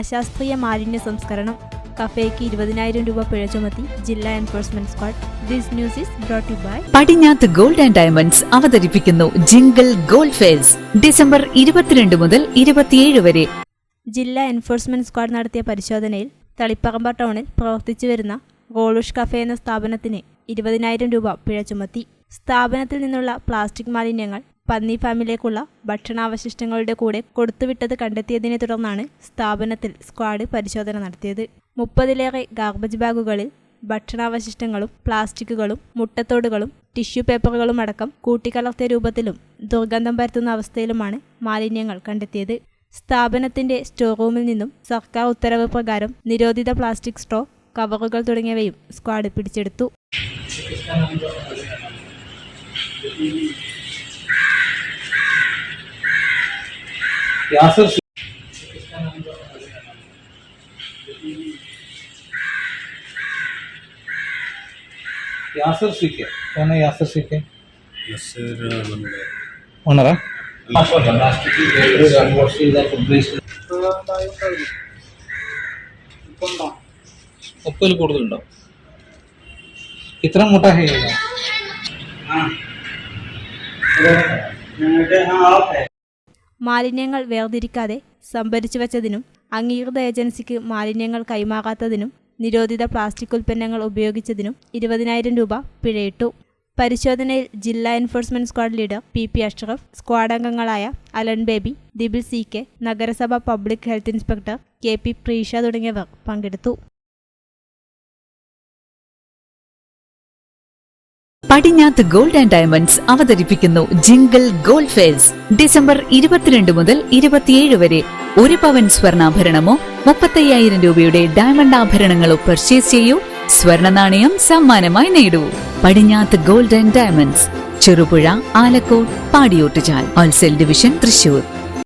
അശാസ്ത്രീയ മാലിന്യ സംസ്കരണം. കഫേക്ക് ഇരുപതിനായിരം രൂപ പിഴ ചുമത്തി ജില്ലാ enforcement squad this news is brought by Padinjath gold and diamonds അവതരിപ്പിക്കുന്നു ജിംഗിൾ ഗോൾഡ് ഫേസ് ഡിസംബർ ഇരുപത്തിരണ്ട് മുതൽ ഇരുപത്തിയേഴ് വരെ. ജില്ലാ എൻഫോഴ്സ്മെന്റ് സ്ക്വാഡ് നടത്തിയ പരിശോധനയിൽ തളിപ്പറമ്പ ടൗണിൽ പ്രവർത്തിച്ചു വരുന്ന ഗോളുഷ് കഫേ എന്ന സ്ഥാപനത്തിന് ഇരുപതിനായിരം രൂപ പിഴ ചുമത്തി. സ്ഥാപനത്തിൽ നിന്നുള്ള പ്ലാസ്റ്റിക് മാലിന്യങ്ങൾ പന്നി ഫാമിലേക്കുള്ള ഭക്ഷണാവശിഷ്ടങ്ങളുടെ കൂടെ കൊടുത്തുവിട്ടത് കണ്ടെത്തിയതിനെ തുടർന്നാണ് സ്ഥാപനത്തിൽ സ്ക്വാഡ് പരിശോധന നടത്തിയത്. മുപ്പതിലേറെ ഗാർബേജ് ബാഗുകളിൽ ഭക്ഷണാവശിഷ്ടങ്ങളും പ്ലാസ്റ്റിക്കുകളും മുട്ടത്തോടുകളും ടിഷ്യൂ പേപ്പറുകളും അടക്കം കൂട്ടിക്കലർത്തിയ രൂപത്തിലും ദുർഗന്ധം പരത്തുന്ന അവസ്ഥയിലുമാണ് മാലിന്യങ്ങൾ കണ്ടെത്തിയത്. സ്ഥാപനത്തിന്റെ സ്റ്റോർ റൂമിൽ നിന്നും സർക്കാർ ഉത്തരവ് പ്രകാരം നിരോധിത പ്ലാസ്റ്റിക് സ്ട്രോ കവറുകൾ തുടങ്ങിയവയും സ്ക്വാഡ് പിടിച്ചെടുത്തു. Yasar Yasar C K. ആണ് യാസർ സി കെ? ഓണറാ? മുപ്പതിൽ കൂടുതലുണ്ടോ? ഇത്ര മുട്ട ഹേ ഞങ്ങളുടെ മാലിന്യങ്ങൾ വേർതിരിക്കാതെ സംഭരിച്ചു വച്ചതിനും അംഗീകൃത ഏജൻസിക്ക് മാലിന്യങ്ങൾ കൈമാറാത്തതിനും നിരോധിത പ്ലാസ്റ്റിക് ഉൽപ്പന്നങ്ങൾ ഉപയോഗിച്ചതിനും ഇരുപതിനായിരം രൂപ പിഴയിട്ടു. പരിശോധനയിൽ ജില്ലാ enforcement squad leader P P Ashraf squad അംഗങ്ങളായ അലൻ ബേബി ദിബിൾ സി കെ നഗരസഭ public health inspector K P Preesha തുടങ്ങിയവർ പങ്കെടുത്തു. പടിഞ്ഞാത്ത് ഗോൾഡ് ആൻഡ് ഡയമണ്ട്സ് അവതരിപ്പിക്കുന്നു ജിംഗിൾ ഗോൾഡ് ഫെയർസ് ഡിസംബർ ഇരുപത്തിരണ്ട് മുതൽ ഇരുപത്തിയേഴ് വരെ ഒരു പവൻ സ്വർണാഭരണമോ മുപ്പത്തയ്യായിരം രൂപയുടെ ഡയമണ്ട് ആഭരണങ്ങളോ പർച്ചേസ് ചെയ്യൂ. സ്വർണ നാണയം സമ്മാനമായി നേടൂ. Padinjath gold and diamonds. Cherupuzha Alakode Padiyottuchal. Wholesale division Thrissur.